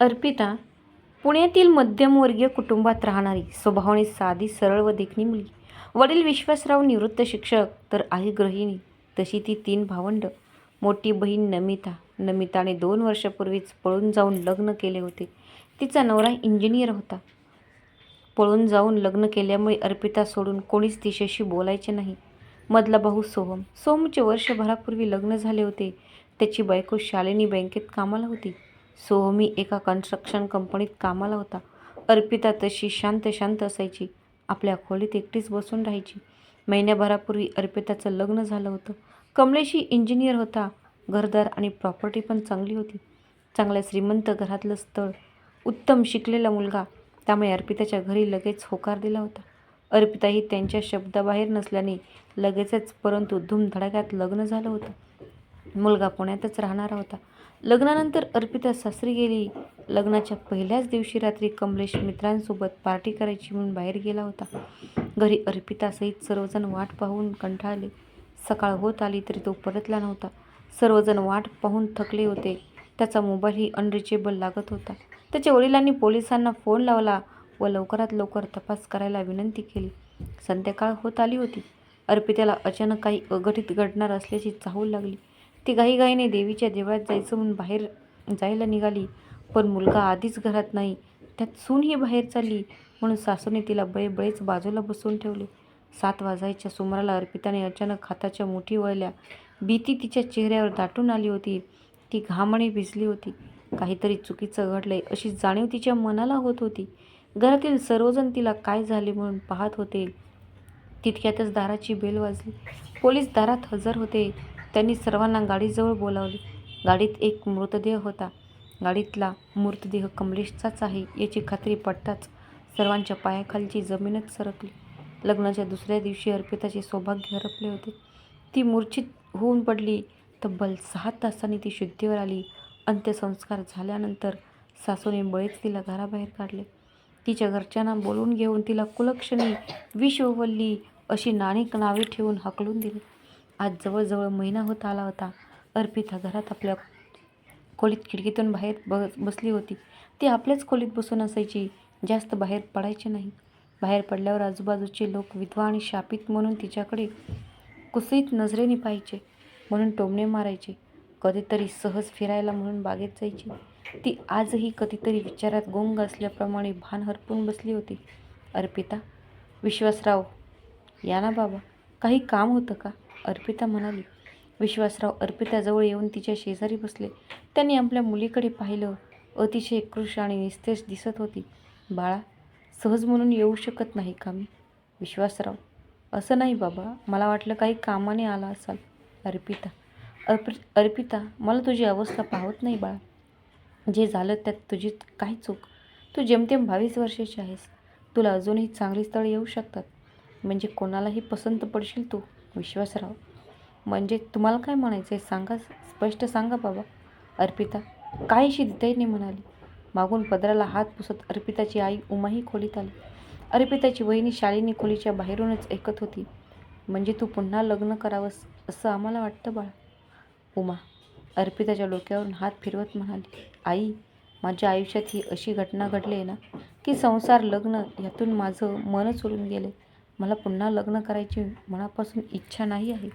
अर्पिता पुण्यातील मध्यमवर्गीय कुटुंबात राहणारी स्वभावाने साधी सरळ व देखणी मुलगी. वडील विश्वासराव निवृत्त शिक्षक तर आई गृहिणी. तशी ती तीन भावंड. मोठी बहीण नमिता. नमिताने दोन वर्षापूर्वीच पळून जाऊन लग्न केले होते. तिचा नवरा इंजिनियर होता. पळून जाऊन लग्न केल्यामुळे अर्पिता सोडून कोणीच तिच्याशी बोलायचे नाही. मधला भाऊ सोहम. सोहमचे वर्षभरापूर्वी लग्न झाले होते. त्याची बायको शालिनी बँकेत कामाला होती. सोहमी एका कन्स्ट्रक्शन कंपनीत कामाला होता. अर्पिता तशी शांत शांत असायची. आपल्या खोलीत एकटीच बसून राहायची. महिन्याभरापूर्वी अर्पिताचं लग्न झालं होतं. कमलेशी इंजिनियर होता. घरदार आणि प्रॉपर्टी पण चांगली होती. चांगल्या श्रीमंत घरातलं स्थळ. उत्तम शिकलेला मुलगा. त्यामुळे अर्पिताच्या घरी लगेच होकार दिला होता. अर्पिताही त्यांच्या शब्दाबाहेर नसल्याने लगेचच परंतु धूमधडाक्यात लग्न झालं होतं. मुलगा पुण्यातच राहणारा होता. लग्नानंतर अर्पिता सासरी गेली. लग्नाच्या पहिल्याच दिवशी रात्री कमलेश मित्रांसोबत पार्टी करायची म्हणून बाहेर गेला होता. घरी अर्पितासहित सर्वजण वाट पाहून कंटाळले सकाळ होत आली तरी तो परतला नव्हता. सर्वजण वाट पाहून थकले होते. त्याचा मोबाईलही अनरिचेबल लागत होता. त्याच्या वडिलांनी पोलिसांना फोन लावला व लवकरात लवकर तपास करायला विनंती केली. संध्याकाळ होत आली होती. अर्पिताला अचानक काही अघटित घडणार असल्याची चाहूल लागली. ती घाईघाईने देवीच्या देवळात जायचं म्हणून बाहेर जायला निघाली. पण मुलगा आधीच घरात नाही. त्यात सूनही बाहेर चालली. म्हणून सासूने तिला बळेबळेच बाजूला बसवून ठेवले. सात वाजायच्या सुमाराला अर्पिताने अचानक हाताच्या मुठी वळल्या. भीती तिच्या चेहऱ्यावर दाटून आली होती. ती घामाने भिजली होती. काहीतरी चुकीचं घडलंय अशी जाणीव तिच्या मनाला होत होती. घरातील सर्वजण तिला काय झाले म्हणून पाहत होते. तितक्यातच दाराची बेल वाजली. पोलीस दारात हजर होते. त्यांनी सर्वांना गाडीजवळ बोलावले. गाडीत एक मृतदेह होता. गाडीतला मृतदेह कमलेशचाच आहे याची खात्री पडताच सर्वांच्या पायाखालची जमीनच सरकली. लग्नाच्या दुसऱ्या दिवशी अर्पिताचे सौभाग्य हरपले होते. ती मूर्छित होऊन पडली. तब्बल सहा तासांनी ती शुद्धीवर आली. अंत्यसंस्कार झाल्यानंतर सासूने बळीच तिला घराबाहेर काढले. तिच्या घरच्यांना बोलून घेऊन तिला कुलक्षणी विष ओवल्ली अशी नाणीक नावे ठेवून हकलून दिली. आज जवळजवळ महिना होत आला होता. अर्पिता घरात आपल्या खोलीत खिडकीतून बाहेर ब बसली होती. ती आपल्याच खोलीत बसून असायची. जास्त बाहेर पडायचे नाही. बाहेर पडल्यावर आजूबाजूचे लोक विधवा आणि शापित म्हणून तिच्याकडे कुसईत नजरेने पाहायचे म्हणून टोमणे मारायचे. कधीतरी सहज फिरायला म्हणून बागेत जायची. ती आजही कधीतरी विचारात गोंग असल्याप्रमाणे भान हरपून बसली होती. अर्पिता विश्वासराव या ना बाबा काही काम होतं का? अर्पिता म्हणाली विश्वासराव अर्पिताजवळ येऊन तिच्या शेजारी बसले. त्यांनी आपल्या मुलीकडे पाहिलं. अतिशय कृश आणि निस्तेज दिसत होती. बाळा सहज म्हणून येऊ शकत नाही का मी? विश्वासराव असं नाही बाबा. मला वाटलं काही कामाने आला असाल. अर्पिता अर्पि अर्पिता मला तुझी अवस्था पाहत नाही बाळा. जे झालं त्यात तुझी काय चूक? तू जेमतेम बावीस वर्षाची आहेस. तुला अजूनही चांगली स्थळ येऊ शकतात. म्हणजे कोणालाही पसंत पडशील तू. विश्वासराव. म्हणजे तुम्हाला काय म्हणायचं आहे सांगा स्पष्ट सांगा बाबा. अर्पिता काहीशी दिताईने म्हणाली? मागून पदराला हात पुसत अर्पिताची आई उमाही खोलीत आली. अर्पिताची वहिनी शालिनी खोलीच्या बाहेरूनच ऐकत होती. म्हणजे तू पुन्हा लग्न करावंस असं आम्हाला वाटतं बाळा? उमा अर्पिताच्या डोक्यावरून हात फिरवत म्हणाली. आई माझ्या आयुष्यात ही अशी घटना घडली आहे ना की संसार लग्न यातून माझं मनच उडून गेले मला पुन्हा लग्न करायची मनापासून इच्छा नाही आहे.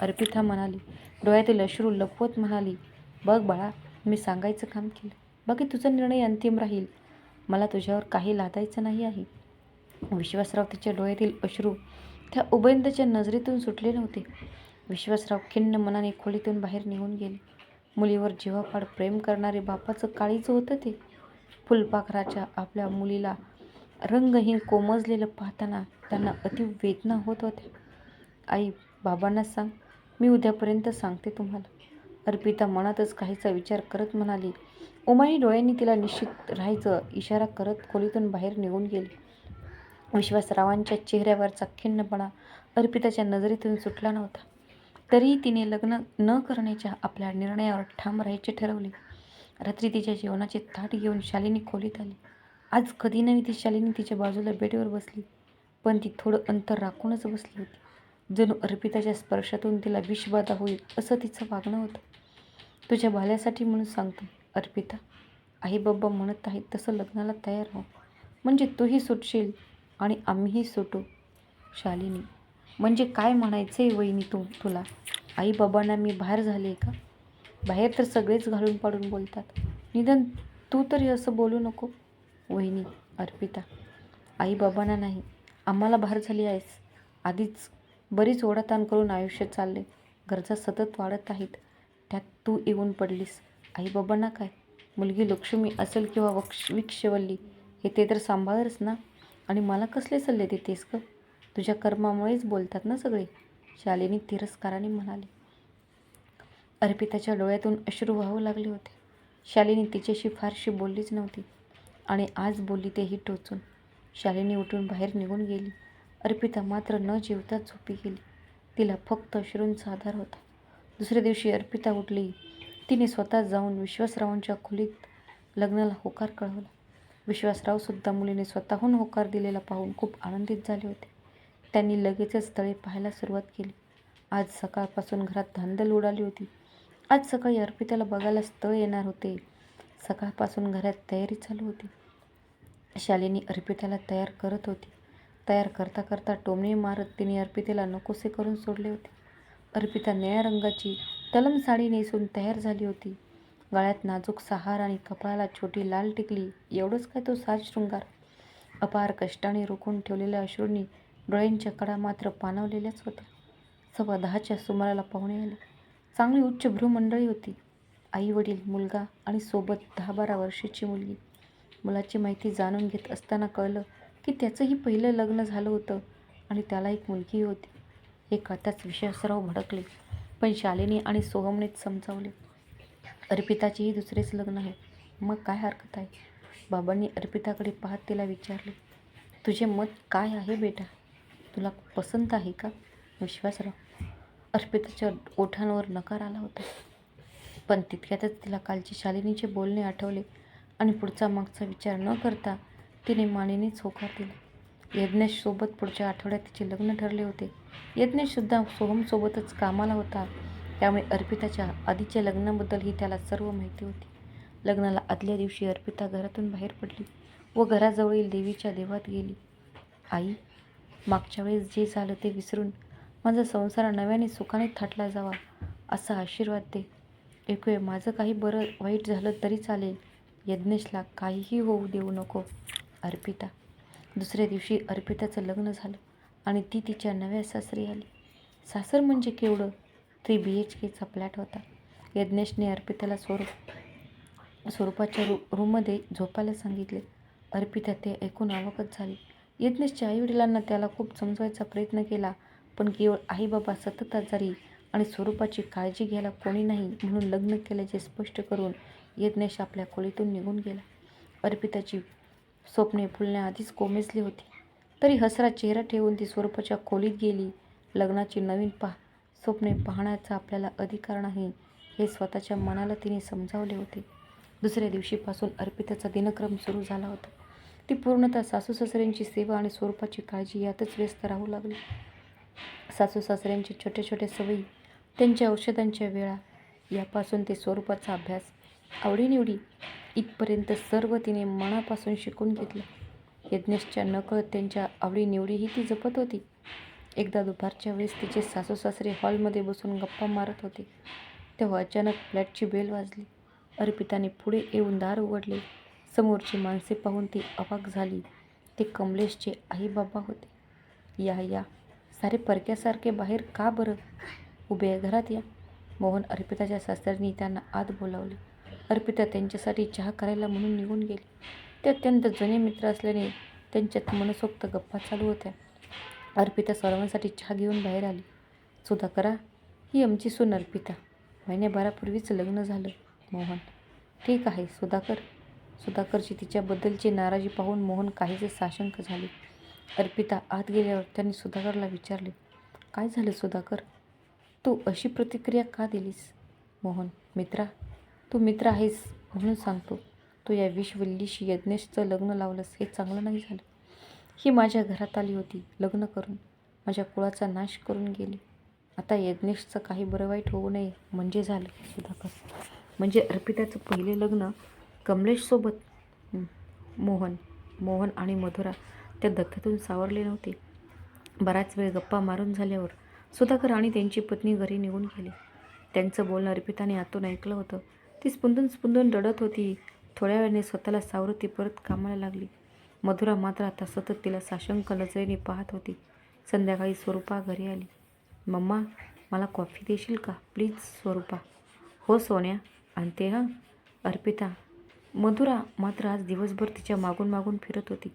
अर्पिता म्हणाली डोळ्यातील अश्रू लपवत म्हणाली बघ बाळा मी सांगायचं काम केलं. बाकी तुझा निर्णय अंतिम राहील. मला तुझ्यावर काही लादायचं नाही आहे. विश्वासराव तिच्या डोळ्यातील अश्रू त्या उभयंताच्या नजरेतून सुटले नव्हते. विश्वासराव खिन्न मनाने खोलीतून बाहेर निघून गेले. मुलीवर जीवापाड प्रेम करणारे बापाचं काळीचं होतं ते. फुलपाखराच्या आपल्या मुलीला रंगहीन कोमजलेलं पाहताना त्यांना अति वेदना होत होत्या. आई बाबांना सांग मी उद्यापर्यंत सांगते तुम्हाला. अर्पिता मनातच काहीचा विचार करत म्हणाली उमाई डोळ्यांनी तिला निश्चित राहायचं इशारा करत खोलीतून बाहेर निघून गेली. विश्वासरावांच्या चेहऱ्यावरचा खिन्नपणा अर्पिताच्या नजरेतून सुटला नव्हता. तरीही तिने लग्न न करण्याच्या आपल्या निर्णयावर ठाम राहायचे ठरवले. रात्री तिच्या जेवणाचे ताट घेऊन शालिनी खोलीत आली. आज कधी नव्हे ती शालिनी तिच्या बाजूला बेडवर बसली पण ती थोडं अंतर राखूनच बसली होती. जणू अर्पिताच्या स्पर्शातून तिला विषबाधा होईल असं तिचं वागणं होतं. तुझ्या भाल्यासाठी म्हणून सांगतो अर्पिता. आई बाबा म्हणत आहेत तसं लग्नाला तयार हो. म्हणजे तूही सुटशील आणि आम्हीही सुटू. शालिनी म्हणजे काय म्हणायचं आहे वहिनी तू तुला? आई बाबांना मी बाहेर झाले का? बाहेर तर सगळेच घालून पाडून बोलतात. निदान तू तरी असं बोलू नको. वहिनी अर्पिता आई बाबांना नाही आम्हाला बाहेर झाली आहेस. आधीच बरीच ओढाताण करून आयुष्य चालले. गरजा सतत वाढत आहेत. त्यात तू येऊन पडलीस. आई बाबांना काय? मुलगी लक्ष्मी असेल किंवा वक्ष विक्षवल्ली हे ते तर सांभाळच ना? आणि मला कसले सल्ले देतेस ग? तुझ्या कर्मामुळेच बोलतात ना सगळे. शालिनी तिरस्काराने म्हणाली. अर्पिताच्या डोळ्यातून अश्रू वाहू लागले होते. शालिनी तिच्याशी फारशी बोललीच नव्हती. आणि आज बोलली तेही टोचून. शालिनी उठून बाहेर निघून गेली. अर्पिता मात्र न जेवता झोपी गेली. तिला फक्त अश्रूंचा आधार होता. दुसऱ्या दिवशी अर्पिता उठली. तिने स्वतः जाऊन विश्वासरावांच्या खोलीत लग्नाला होकार कळवला. विश्वासरावसुद्धा मुलीने स्वतःहून होकार दिलेला पाहून खूप आनंदित झाले होते. त्यांनी लगेचच स्थळे पाहायला सुरुवात केली. आज सकाळपासून घरात धांदल उडाली होती. आज सकाळी अर्पिताला बघायला स्थळ येणार होते. सकाळपासून घरात तयारी चालू होती. शालिनी अर्पिताला तयार करत होती. तयार करता करता टोमणे मारत तिने अर्पितेला नकोसे करून सोडले होते. अर्पिता निळ्या रंगाची तलम साडी नेसून तयार झाली होती. गळ्यात नाजूक सहार आणि कपाळाला छोटी लाल टिकली एवढंच काय तो साज शृंगार. अपार कष्टाने रोखून ठेवलेल्या अश्रूंनी डोळ्यांच्या कडा मात्र पाणवलेल्याच होत्या. सव्वा दहाच्या सुमाराला पाहुणे आले. चांगली उच्च भ्रूमंडळी होती. आई वडील मुलगा आणि सोबत दहा बारा वर्षाची मुलगी. मुलाची माहिती जाणून घेत असताना कळलं की त्याचंही पहिलं लग्न झालं होतं आणि त्याला एक मुलगी होती. हे कळताच विश्वासराव भडकले पण शालिनी आणि सोहमनेच समजावले. अर्पिताचेही दुसरेच लग्न आहे. मग काय हरकत आहे? बाबांनी अर्पिताकडे पाहत तिला विचारले तुझे मत काय आहे बेटा? तुला पसंत आहे का? विश्वासराव अर्पिताच्या ओठांवर नकार आला होता. पण तितक्यातच तिला कालचे शालिनीचे बोलणे आठवले आणि पुढचा मागचा विचार न करता तिने मानेनेच होकार दिला. यज्ञेशसोबत पुढच्या आठवड्यात तिचे लग्न ठरले होते. यज्ञेशसुद्धा सोहमसोबतच कामाला होता. त्यामुळे अर्पिताच्या आधीच्या लग्नाबद्दल ही त्याला सर्व माहिती होती. लग्नाला आदल्या दिवशी अर्पिता घरातून बाहेर पडली व घराजवळील देवीच्या देवात गेली. आई मागच्या वेळेस जे झालं ते विसरून माझा संसार नव्याने सुखाने थाटला जावा असा आशीर्वाद दे. एक वेळ माझं काही बरं वाईट झालं तरी चालेल. यज्ञेशला काहीही होऊ देऊ नको अर्पिता. दुसऱ्या दिवशी अर्पिताचं लग्न झालं आणि ती तिच्या नव्या सासरी आली. सासर म्हणजे केवढं? थ्री बी एच केचा फ्लॅट होता. यज्ञेशने अर्पिताला स्वरूप स्वरूपाच्या रू रूममध्ये झोपायला सांगितले. अर्पिता ते ऐकून आवकच झाली. यज्ञेशच्या आईवडिलांना त्याला खूप समजवायचा प्रयत्न केला पण केवळ आई बाबा सतत आजारी आणि स्वरूपाची काळजी घ्यायला कोणी नाही म्हणून लग्न केल्याचे स्पष्ट करून यज्ञेश आपल्या खोलीतून निघून गेला. अर्पिताची स्वप्ने फुलण्याआधीच कोमेजली होती. तरी हसरा चेहरा ठेवून ती स्वरूपाच्या खोलीत गेली. लग्नाची नवीन पा स्वप्ने पाहण्याचा आपल्याला अधिकार नाही हे स्वतःच्या मनाला तिने समजावले होते. दुसऱ्या दिवशीपासून अर्पिताचा दिनक्रम सुरू झाला होता. ती पूर्णतः सासू सासऱ्यांची सेवा आणि स्वरूपाची काळजी यातच व्यस्त राहू लागली. सासू सासऱ्यांची छोट्या छोट्या सवयी त्यांच्या औषधांच्या वेळा यापासून ते स्वरूपाचा अभ्यास आवडीनिवडी. इथपर्यंत सर्व तिने मनापासून शिकून घेतलं. यज्ञेशच्या नकळत त्यांच्या आवडीनिवडीही ती जपत होती. एकदा दुपारच्या वेळेस तिचे सासू सासरे हॉलमध्ये बसून गप्पा मारत होते. तेव्हा अचानक फ्लॅटची बेल वाजली. अर्पिताने पुढे येऊन दार उघडले. समोरची माणसे पाहून ती अवाक झाली. ते कमलेशचे आई बाबा होते. या या. सारे परक्यासारखे बाहेर का बरं? उभे आहे घरात या. मोहन अर्पिताच्या सासऱ्यांनी त्यांना आत बोलावले. अर्पिता त्यांच्यासाठी चहा करायला म्हणून निघून गेली. ते अत्यंत जुने मित्र असल्याने त्यांच्यात मनसोक्त गप्पा चालू होत्या. अर्पिता सर्वांसाठी चहा घेऊन बाहेर आली. सुधाकरा ही आमची सून अर्पिता. महिन्याभरापूर्वीच लग्न झालं मोहन. ठीक आहे सुधाकर. सुधाकरची तिच्याबद्दलची नाराजी पाहून मोहन काहीसे साशंक झाले. अर्पिता आत गेल्यावर त्यांनी सुधाकरला विचारले काय झालं सुधाकर? तू अशी प्रतिक्रिया का दिलीस? मोहन मित्रा तू मित्र आहेस म्हणून सांगतो. तू या विषवल्लीशी यज्ञेशचं लग्न लावलंस हे चांगलं नाही झालं. ही माझ्या घरात आली होती लग्न करून. माझ्या कुळाचा नाश करून गेली. आता यज्ञेशचं काही बरं वाईट होऊ नये म्हणजे झालं सुधाकर. म्हणजे अर्पिताचं पहिले लग्न कमलेशसोबत. मोहन मोहन आणि मधुरा त्या धक्क्यातून सावरले नव्हते. बराच वेळ गप्पा मारून झाल्यावर सुधाकर आणि त्यांची पत्नी घरी निघून गेली. त्यांचं बोलणं अर्पिताने आतून ऐकलं होतं. ती स्पुंदून स्पुंदून रडत होती. थोड्या वेळाने स्वतःला सावरत ती परत कामाला लागली. मधुरा मात्र आता सतत तिला साशंक नजरेने पाहत होती. संध्याकाळी स्वरूपा घरी आली. मम्मा मला कॉफी देशील का? प्लीज स्वरूपा. हो सोन्या. आणते हां अर्पिता. मधुरा मात्र आज दिवसभर तिच्या मागून मागून फिरत होती.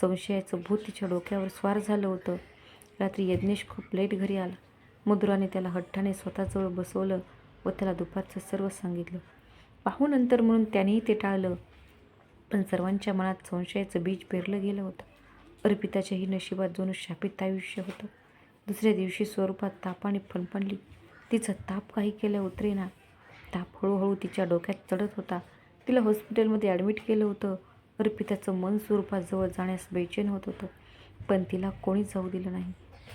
संशयाचं भूत तिच्या डोक्यावर स्वार झालं होतं. रात्री यज्ञेश खूप लेट घरी आला. मधुराने त्याला हट्टाने स्वतःजवळ बसवलं व त्याला दुपारचं सर्व सांगितलं. पाहूनंतर म्हणून त्यानेही ते टाळलं. पण सर्वांच्या मनात संशयाचं बीज पेरलं गेलं होतं. अर्पिताच्याही नशिबात जणू शापित आयुष्य होतं. दुसऱ्या दिवशी स्वरूपात तापाने फणफणली तिचा ताप काही केल्या उतरेना. ताप हळूहळू तिच्या डोक्यात चढत होता. तिला हॉस्पिटलमध्ये ॲडमिट केलं होतं. अर्पिताचं मन स्वरूपाजवळ जाण्यास बेचैन होत होतं. पण तिला कोणीच जाऊ दिलं नाही.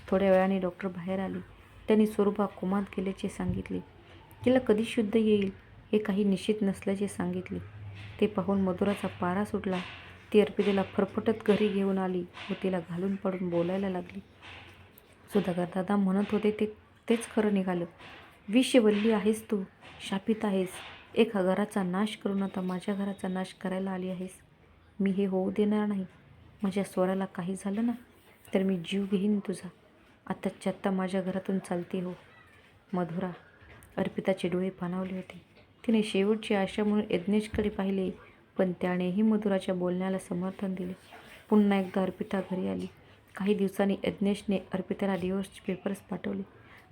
थोड्या वेळाने डॉक्टर बाहेर आले. त्यांनी स्वरूपा कोमात गेल्याचे सांगितले. तिला कधी शुद्ध येईल? हे काही निश्चित नसल्याचे सांगितले. ते पाहून मधुराचा पारा सुटला. ती अर्पितेला फरफटत घरी घेऊन आली व तिला घालून पडून बोलायला लागली. सुधाकर दादा म्हणत होते ते तेच खरं निघालं. विषवल्ली आहेस तू शापित आहेस. एका घराचा नाश करून आता माझ्या घराचा नाश करायला आली आहेस. मी हे होऊ देणार नाही. माझ्या स्वराला काही झालं ना तर मी जीव घेईन तुझा. आत्ताच्या आत्ता माझ्या घरातून चालते हो. मधुरा अर्पिताचे डोळे पाणावले होते. तिने शेवटची आशा म्हणून यज्ञेशकडे पाहिले पण त्यानेही मधुराच्या बोलण्याला समर्थन दिले. पुन्हा एकदा अर्पिता घरी आली. काही दिवसांनी यज्ञेशने अर्पिताला डिवोर्सचे पेपर्स पाठवले.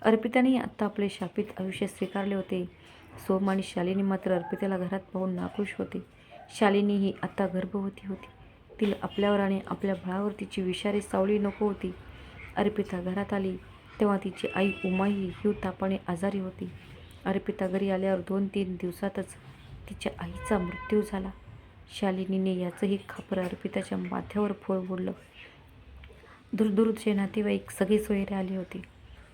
अर्पितानेही आत्ता आपले शापित आयुष्य स्वीकारले होते. सोम आणि शालिनी मात्र अर्पिताला घरात पाहून नाखुश होते. शालिनीही आत्ता गर्भवती होती. तिला आपल्यावर आणि आपल्या बाळावर तिची विषारी सावली नको होती. अर्पिता घरात आली. तेव्हा तिची आई उमाही हिव तापाने आजारी होती. अर्पिता घरी आल्यावर दोन तीन दिवसातच तिच्या आईचा मृत्यू झाला. शालिनीने याचंही खापर अर्पिताच्या माथ्यावर फोळ बोललं दूरदूरचे नातेवाईक सगळे सोयरे आले होते.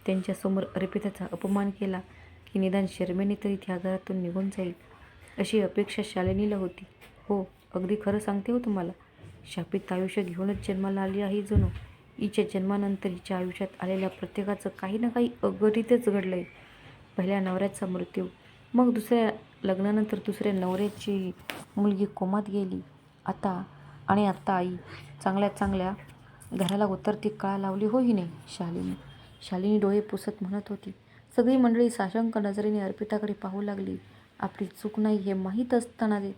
त्यांच्यासमोर अर्पिताचा अपमान केला की निदान शर्मेने तरी त्या घरातून निघून जाईल अशी अपेक्षा शालिनीला होती. हो अगदी खरं सांगते हो तुम्हाला. शापित आयुष्य घेऊनच जन्माला आली आहे जणू हिच्या जन्मानंतर हिच्या आयुष्यात आलेल्या प्रत्येकाचं काही ना काही अगदीतच घडलं आहे पहिल्या नवऱ्याचा मृत्यू. मग दुसऱ्या लग्नानंतर दुसऱ्या नवऱ्याची मुलगी कोमात गेली. आता आणि आत्ता आई चांगल्या चांगल्या घराला उतरती काळ लावली. होई नाही शालिनी. शालिनी डोळे पुसत म्हणत होती. सगळी मंडळी साशंक नजरेने अर्पिताकडे पाहू लागली. आपली चूक नाही हे माहीत असताना दे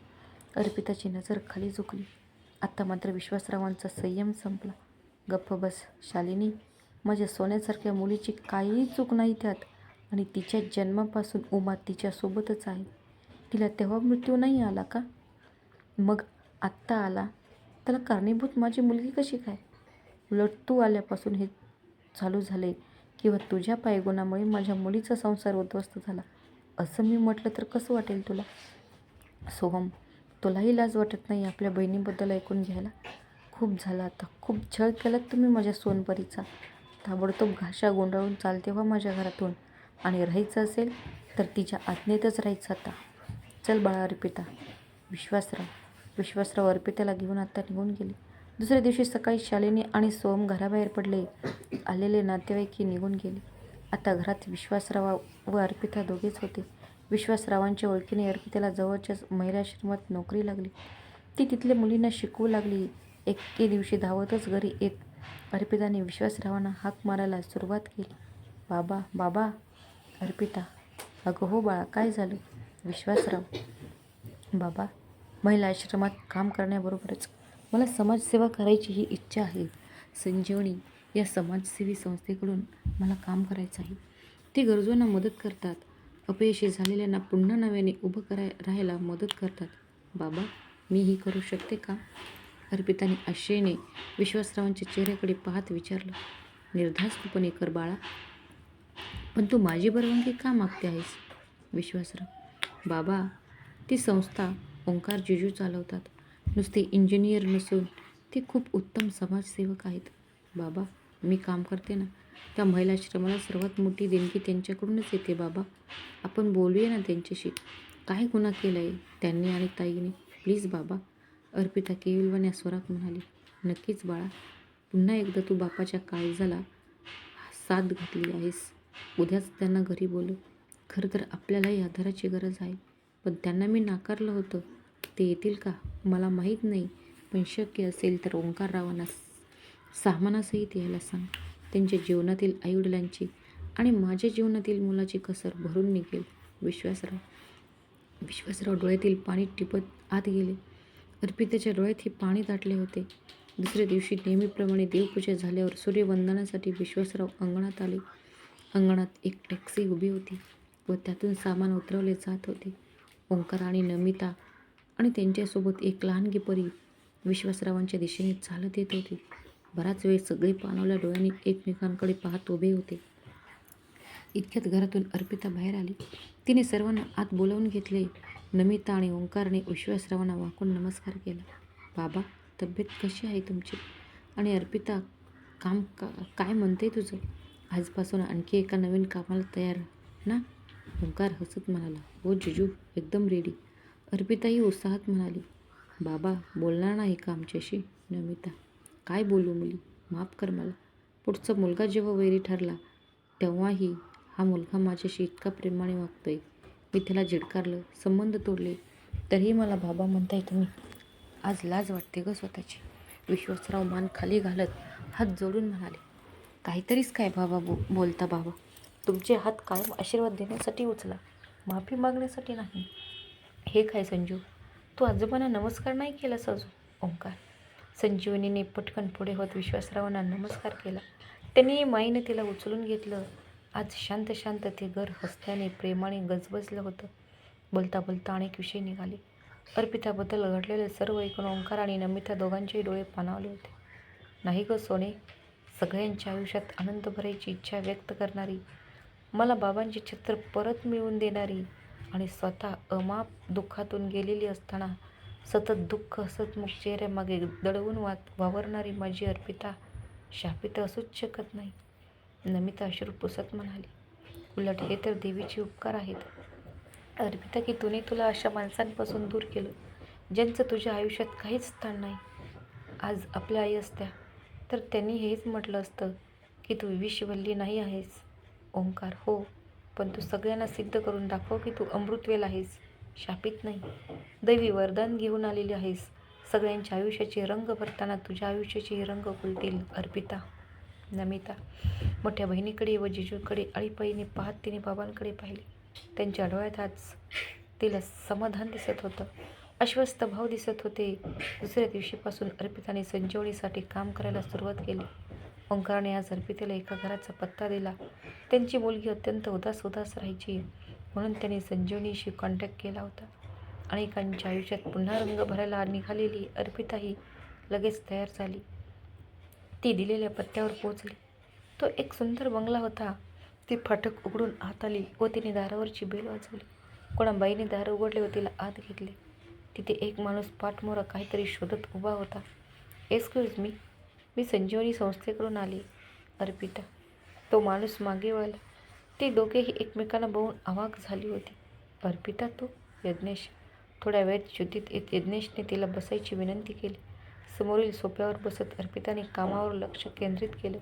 अर्पिताची नजर खाली झुकली. आत्ता मात्र विश्वासरावांचा संयम संपला. गप्प बस शालिनी. माझ्या सोन्यासारख्या मुलीची काहीही चूक नाही त्यात. आणि तिच्या जन्मापासून उमा तिच्यासोबतच आहे. तिला तेव्हा मृत्यू नाही आला का? मग आत्ता आला. त्याला कारणीभूत माझी मुलगी कशी काय? उलट तू आल्यापासून हे चालू झाले किंवा तुझ्या पायगुणामुळे माझ्या मुलीचा संसार उद्ध्वस्त झाला. असं मी म्हटलं तर कसं वाटेल तुला? सोहम तुलाही लाज वाटत नाही आपल्या बहिणीबद्दल ऐकून घ्यायला? खूप झाला आता. खूप छळ केलात तुम्ही माझ्या सोनपरीचा. ताबडतोब घाशा गोंडाळून चालते व माझ्या घरातून. आणि राहायचं असेल तर तिच्या आज्ञेतच राहायचं आता. चल बाळा अर्पिता. विश्वासराव विश्वासराव अर्पिताला घेऊन आता निघून गेले. दुसऱ्या दिवशी सकाळी शालिनी आणि सोम घराबाहेर पडले. आलेले नातेवाईकी निघून गेले. आता घरात विश्वासराव व अर्पिता दोघेच होते. विश्वासरावांच्या ओळखीने अर्पिताला जवळच्याच महिलाश्रमात नोकरी लागली. ती तिथल्या मुलींना शिकवू लागली. एके दिवशी धावतच घरी येत अर्पिताने विश्वासरावांना हाक मारायला सुरुवात केली. बाबा बाबा अर्पिता अगं हो बाळा काय झालं? विश्वासराव बाबा महिला आश्रमात काम करण्याबरोबरच मला समाजसेवा करायची ही इच्छा आहे. संजीवनी या समाजसेवी संस्थेकडून मला काम करायचं आहे. ते गरजूंना मदत करतात. अपयशी झालेल्यांना पुन्हा नव्याने उभं कराय राहायला मदत करतात. बाबा मी ही करू शकते का? अर्पिताने आशेने विश्वासरावांच्या चेहऱ्याकडे पाहत विचारलं. निर्धास्तपणे कर बाळा. पण तू माझी परवानगी का मागते आहेस? विश्वासराव बाबा ती संस्था ओंकार जिजू चालवतात. नुसते इंजिनियर नसून ते खूप उत्तम समाजसेवक आहेत. बाबा मी काम करते ना. त्या महिलाश्रमाला सर्वात मोठी देणगी त्यांच्याकडूनच येते बाबा. आपण बोलूया ना त्यांच्याशी. काय गुन्हा केला आहे त्यांनी आणि ताईने? प्लीज बाबा. अर्पिता केविलवाने स्वरात म्हणाली नक्कीच बाळा. पुन्हा एकदा तू बापाच्या काळजाला साथ घातली आहेस. उद्याच त्यांना घरी बोलू. खरं तर आपल्यालाही आधाराची गरज आहे. पण त्यांना मी नाकारलं होतं. ते येतील का? मला माहीत नाही. पण शक्य असेल तर ओंकाररावांना सामानासहित यायला सांग. त्यांच्या जीवनातील आईवडिलांची आणि माझ्या जीवनातील मुलाची कसर भरून निघेल. विश्वासराव विश्वासराव डोळ्यातील पाणी टिपत आत गेले. अर्पिताच्या डोळ्यात हे पाणी दाटले होते. दुसऱ्या दिवशी नेहमीप्रमाणे देवपूजा झाल्यावर सूर्यवंदनासाठी विश्वासराव अंगणात आले. अंगणात एक टॅक्सी उभी होती व त्यातून सामान उतरवले जात होते. ओंकार आणि नमिता आणि त्यांच्यासोबत एक लहानगी परी विश्वासरावांच्या दिशेने चालत येत होती. बराच वेळ सगळे पाणवल्या डोळ्यांनी एकमेकांकडे पाहत उभे होते. इतक्यात घरातून अर्पिता बाहेर आली. तिने सर्वांना आत बोलावून घेतले. नमिता आणि ओंकारने विश्वासरावांना वाकून नमस्कार केला. बाबा तब्येत कशी आहे तुमची? आणि अर्पिता काम का काय म्हणते तुझं? आजपासून आणखी एका नवीन कामाला तयार ना? ओंकार हसत म्हणाला. हो जिजू एकदम रेडी अर्पिताही उत्साहात म्हणाली. बाबा बोलणार नाही का आमच्याशी? नमिता. काय बोलू मुली? माफ कर मला. पुढचा मुलगा जेव्हा वैरी ठरला तेव्हाही हा मुलगा माझ्याशी इतका प्रेमाने वागतोय. मी त्याला झिडकारलं संबंध तोडले. तरीही मला बाबा म्हणताय तुम्ही हो, आज लाज वाटते ग स्वतःची. विश्वासराव मान खाली घालत हात जोडून म्हणाले. काहीतरीच काय बाबा बो बोलता बाबा तुमचे हात कायम आशीर्वाद देण्यासाठी उचला. माफी मागण्यासाठी नाही. हे काय संजीव तू आजोबांना नमस्कार नाही केलास अजून? ओंकार. संजीवनीने पटकन पुढे होत विश्वासरावांना नमस्कार केला. त्यांनी माईनं तिला उचलून घेतलं. आज शांत शांत ते घर हसल्याने प्रेमाने गजबजलं होतं. बोलता बोलता अनेक विषय निघाले. अर्पिताबद्दल घडलेले सर्व ऐकून ओंकार आणि नमिता दोघांचेही डोळे पाणावले होते. नाही ग सोने सगळ्यांच्या आयुष्यात आनंद भरायची इच्छा व्यक्त करणारी मला बाबांचे छत्र परत मिळवून देणारी आणि स्वतः अमाप दुःखातून गेलेली असताना सतत दुःख हसतमुख चेहऱ्यामागे दडवून वा वावरणारी माझी अर्पिता शापित असूच शकत नाही. नमिता अश्रू पुसत म्हणाली उलट हे तर देवीचे उपकार आहेत. अर्पिता की तुने तुला अशा माणसांपासून दूर केलं ज्यांचं तुझ्या आयुष्यात काहीच स्थान नाही. आज आपल्या आई असत्या तर त्यांनी हेच म्हटलं असतं की तू विषवल्ली नाही आहेस. ओंकार हो. पण तू सगळ्यांना सिद्ध करून दाखव की तू अमृतवेल आहेस. शापित नाही. दैवी वरदान घेऊन आलेली आहेस. सगळ्यांच्या आयुष्याचे रंग भरताना तुझ्या आयुष्याचे रंग फुलतील. अर्पिता नमिता मोठ्या बहिणीकडे व जिजूकडे अळीपाईने पाहत तिने बाबांकडे पाहिले. त्यांच्या डोळ्यात आज तिला समाधान दिसत होतं. अस्वस्थ भाव दिसत होते. दुसऱ्या दिवशीपासून अर्पिताने संजीवनीसाठी काम करायला सुरुवात केली. ओंकारने आज अर्पितेला एका घराचा पत्ता दिला. त्यांची मुलगी अत्यंत उदास उदास राहायची. म्हणून त्यांनी संजीवनीशी कॉन्टॅक्ट केला होता. अनेकांच्या आयुष्यात पुन्हा रंग भरायला निघालेली अर्पिताही लगेच तयार झाली. ती दिलेल्या पत्त्यावर पोचली तो एक सुंदर बंगला होता. ती फाटक उघडून आत आली व तिने दारावरची बेल वाजवली. कोणाबाईने दार उघडले व तिला आत घेतले. तिथे एक माणूस पाठमोरा काहीतरी शोधत उभा होता. एक्सक्यूज मी मी संजीवनी संस्थेकडून आली अर्पिता. तो माणूस मागे वळला. ती दोघेही एकमेकांना बघून अवाक झाली होती. अर्पिता तो? यज्ञेश. थोड्या वेळात शुद्धीत येत यज्ञेशने तिला बसायची विनंती केली. समोरील सोप्यावर बसत अर्पिताने कामावर लक्ष केंद्रित केलं.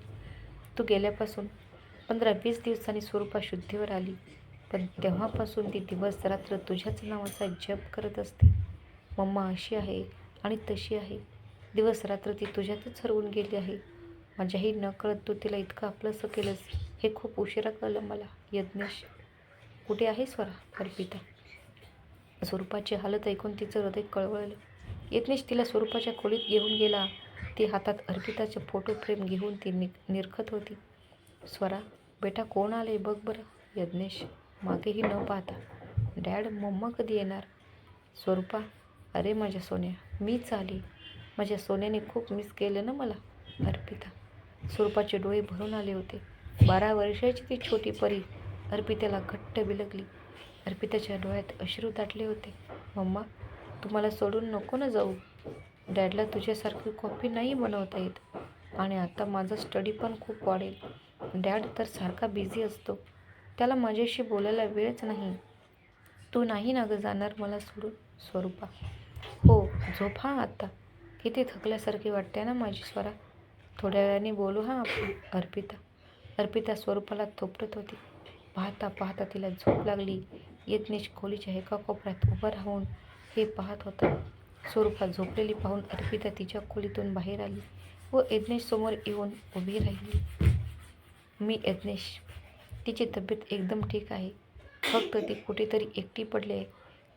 तू गेल्यापासून पंधरा वीस दिवसांनी स्वरूपा शुद्धीवर आली. पण तेव्हापासून ती दिवस रात्र तुझ्याच नावाचा जप करत असते. मम्मा अशी आहे आणि तशी आहे. दिवस रात्र ती तुझ्यातच हरवून गेली आहे. माझ्याही न कळत तू तिला इतकं आपलंसं केलंस हे खूप उशिरा कळलं मला. यज्ञेश कुठे आहे स्वरा? अर्पिता. स्वरूपाची हालत ऐकून तिचं हृदय कळवळलं. यज्ञेश तिला स्वरूपाच्या खोलीत घेऊन गेला. ती हातात अर्पिताचे फोटो फ्रेम घेऊन ती नि निरखत होती. स्वरा बेटा कोण आले बघ बरं. यज्ञेश मागेही न पाहता डॅड मम्मा कधी येणार? स्वरूपा अरे माझ्या सोन्या मीच आली. माझ्या सोन्याने खूप मिस केलं ना मला अर्पिता. स्वरूपाचे डोळे भरून आले होते. बारा वर्षाची ती छोटी परी अर्पिताला घट्ट बिलगली. अर्पिताच्या डोळ्यात अश्रू दाटले होते. मम्मा तुम्हाला सोडून नको ना जाऊ. डॅडला तुझ्यासारखी कॉफी नाही बनवता येत. आणि आता माझा स्टडी पण खूप वाढेल. डॅड तर सारखा बिझी असतो. त्याला माझ्याशी बोलायला वेळच नाही. तू नाही ना गं जाणार मला सोडून स्वरूपा. हो. झोप हां आता. किती थकल्यासारखी वाटते ना माझी स्वरा. थोड्या वेळाने बोलू हां आपण. अर्पिता. अर्पिता स्वरूपाला थोपटत होती. पाहता पाहता तिला झोप लागली. यज्ञेश खोलीच्या एका कोपऱ्यात उभं राहून हे पाहत होता. स्वरूपा झोपलेली पाहून अर्पिता तिच्या खोलीतून बाहेर आली व यज्ञेश समोर येऊन उभी राहिली. मी यज्ञेश तिची तब्येत एकदम ठीक आहे. फक्त ती कुठेतरी एकटी पडली आहे.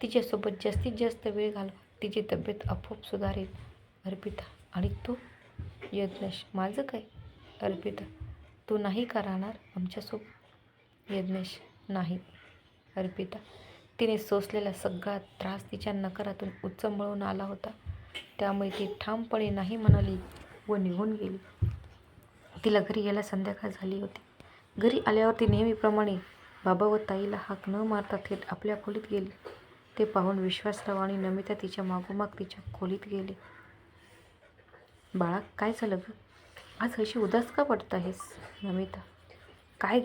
तिच्यासोबत जास्तीत जास्त वेळ घालवा. तिची तब्येत आपोआप सुधारेल अर्पिता. आणि तू? यज्ञेश. माझं काय? अर्पिता. तू नाही का राहणार आमच्यासोबत? यज्ञेश. नाही. अर्पिता. तिने सोसलेला सगळा त्रास तिच्या नकारातून उचंबळून आला होता. त्यामुळे ती ठामपणे नाही म्हणाली व निघून गेली. तिला घरी यायला संध्याकाळ झाली होती. घरी आल्यावर ती नेहमीप्रमाणे बाबा व ताईला हाक न मारता थेट आपल्या खोलीत गेली. ते पाहून विश्वासराव आणि नमिता तिच्या मागोमाग तिच्या खोलीत गेले. बाळा काय झालं ग? आज अशी उदास का पडत आहेस नमिता? काय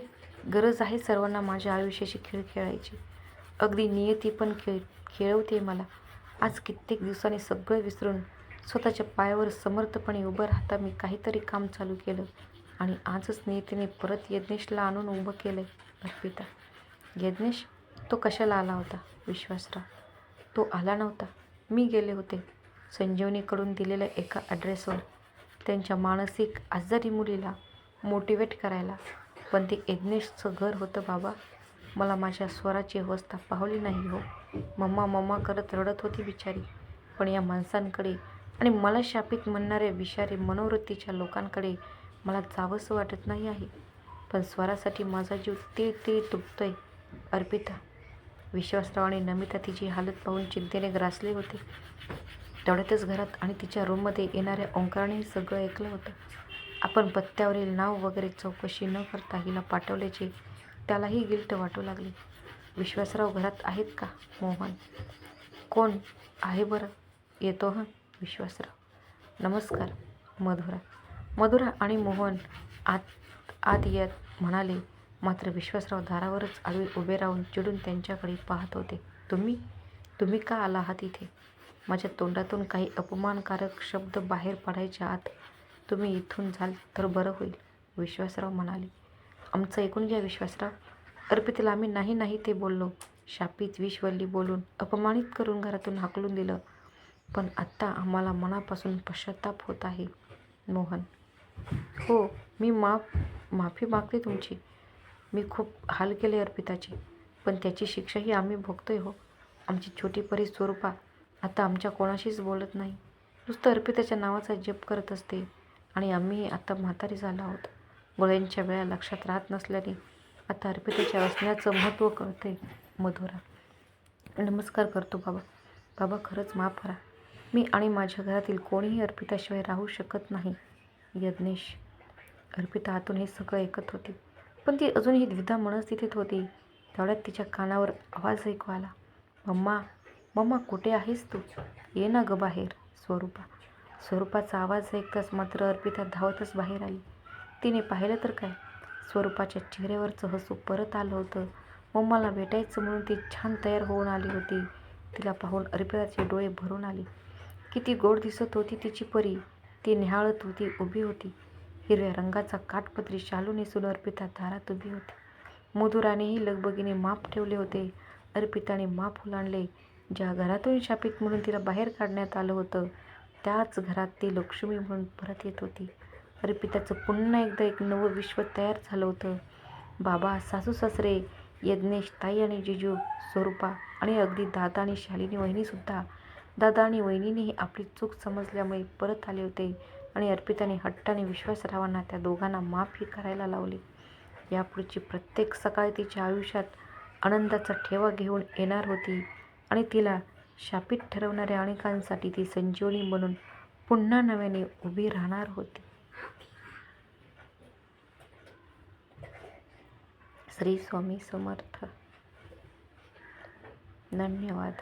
गरज आहे सर्वांना माझ्या आयुष्याची खेळ खेळायची? अगदी नियती पण खेळ खेळवते मला. आज कित्येक दिवसांनी सगळं विसरून स्वतःच्या पायावर समर्थपणे उभं राहता मी काहीतरी काम चालू केलं आणि आजच नियतीने परत यज्ञेशला आणून उभं केलं अर्पिता. यज्ञेश? तो कशाला आला होता? विश्वासराव. तो आला नव्हता. मी गेले होते. संजीवनीकडून दिलेल्या एका ॲड्रेसवर त्यांच्या मानसिक आजारी मुलीला मोटिवेट करायला. पण ते यज्ञेशचं घर होतं बाबा. मला माझ्या स्वराची अवस्था पाहली नाही हो. मम्मा मम्मा करत रडत होती बिचारी. पण या माणसांकडे आणि मला शापित म्हणणाऱ्या विषारी मनोवृत्तीच्या लोकांकडे मला जावंसं वाटत नाही आहे. पण स्वरासाठी माझा जीव तीळ तीळ तुटतोय. अर्पिता. विश्वासराव आणि नमिता तिची हालत पाहून चिंतेने ग्रासले होते. तेवढ्यातच घरात आणि तिच्या रूममध्ये येणाऱ्या ओंकारानेही सगळं ऐकलं होतं. आपण पत्त्यावरील नाव वगैरे चौकशी न करता हिला पाठवल्याचे त्यालाही गिल्ट वाटू लागले. विश्वासराव घरात आहेत का मोहन? कोण आहे बरं? येतो हां विश्वासराव. नमस्कार मधुरा. मधुरा आणि मोहन आत आत येत म्हणाले मात्र विश्वासराव दारावरच आडवे उभे राहून चिडून त्यांच्याकडे पाहत होते. तुम्ही? तुम्ही का आला आहात इथे? माझ्या तोंडातून काही अपमानकारक शब्द बाहेर पडायच्या आत तुम्ही इथून जाल तर बरं होईल विश्वासराव म्हणाले. आमचं ऐकून घ्या विश्वासराव. अर्पितेला आम्ही नाही नाही ते बोललो. शापित विश्वल्ली बोलून अपमानित करून घरातून हाकलून दिलं. पण आत्ता आम्हाला मनापासून पश्चाताप होत आहे मोहन. हो मी माफ माफी मागते तुमची. मी खूप हाल केले अर्पिताची. पण त्याची शिक्षाही आम्ही भोगतोय हो. आमची छोटी परी स्वरूपा आता आमच्या कोणाशीच बोलत नाही. नुसतं अर्पिताच्या नावाचा जप करत असते. आणि आम्ही आता म्हातारी झालो आहोत. गोळ्यांच्या वेळा लक्षात राहत नसल्याने आता अर्पिताच्या असण्याचं महत्त्व कळते मधुरा. नमस्कार करतो बाबा. बाबा खरंच माफ करा. मी आणि माझ्या घरातील कोणीही अर्पिताशिवाय राहू शकत नाही. यज्ञेश. अर्पिता आतून हे सगळं ऐकत होती. पण ती अजूनही द्विधा मनस्थितीत होती. तेवढ्यात तिच्या कानावर आवाज ऐकू आला. मम्मा मम्मा कुठे आहेस तू? ये ना ग बाहेर स्वरूपा. स्वरूपाचा आवाज ऐकताच मात्र अर्पिता धावतच बाहेर आली. तिने पाहिलं तर काय? स्वरूपाच्या चेहऱ्यावरचं हसू परत आलं होतं. मम्माला भेटायचं म्हणून ती छान तयार होऊन आली होती. तिला पाहून अर्पिताचे डोळे भरून आले. किती गोड दिसत होती तिची परी. ती निहाळत होती उभी होती. हिरव्या रंगाचा काठपदरी शालू नेसून अर्पिता दारात उभी होती. मधुरानेही लगबगीने माप ठेवले होते. अर्पिताने माप ओलांडले ज्या घरातून शापित म्हणून तिला बाहेर काढण्यात आलं होतं त्याच घरात ती लक्ष्मी म्हणून परत येत होती. अर्पिताचं पुन्हा एकदा एक नवं विश्व तयार झालं होतं. बाबा सासू सासरे यज्ञेश ताई आणि जिजू स्वरूपा आणि अगदी दादा आणि शालिनी वहिनीसुद्धा. दादा आणि वहिनीनेही आपली चूक समजल्यामुळे परत आले होते. आणि अर्पिताने हट्टाने विश्वासरावांना त्या दोघांना माफी करायला लावली. यापुढची प्रत्येक सकाळ तिच्या आयुष्यात आनंदाचा ठेवा घेऊन येणार होती आणि तिला शापित ठरवणाऱ्या अनेकांसाठी ती संजीवनी म्हणून पुन्हा नव्याने उभी राहणार होती. श्री स्वामी समर्थ. धन्यवाद.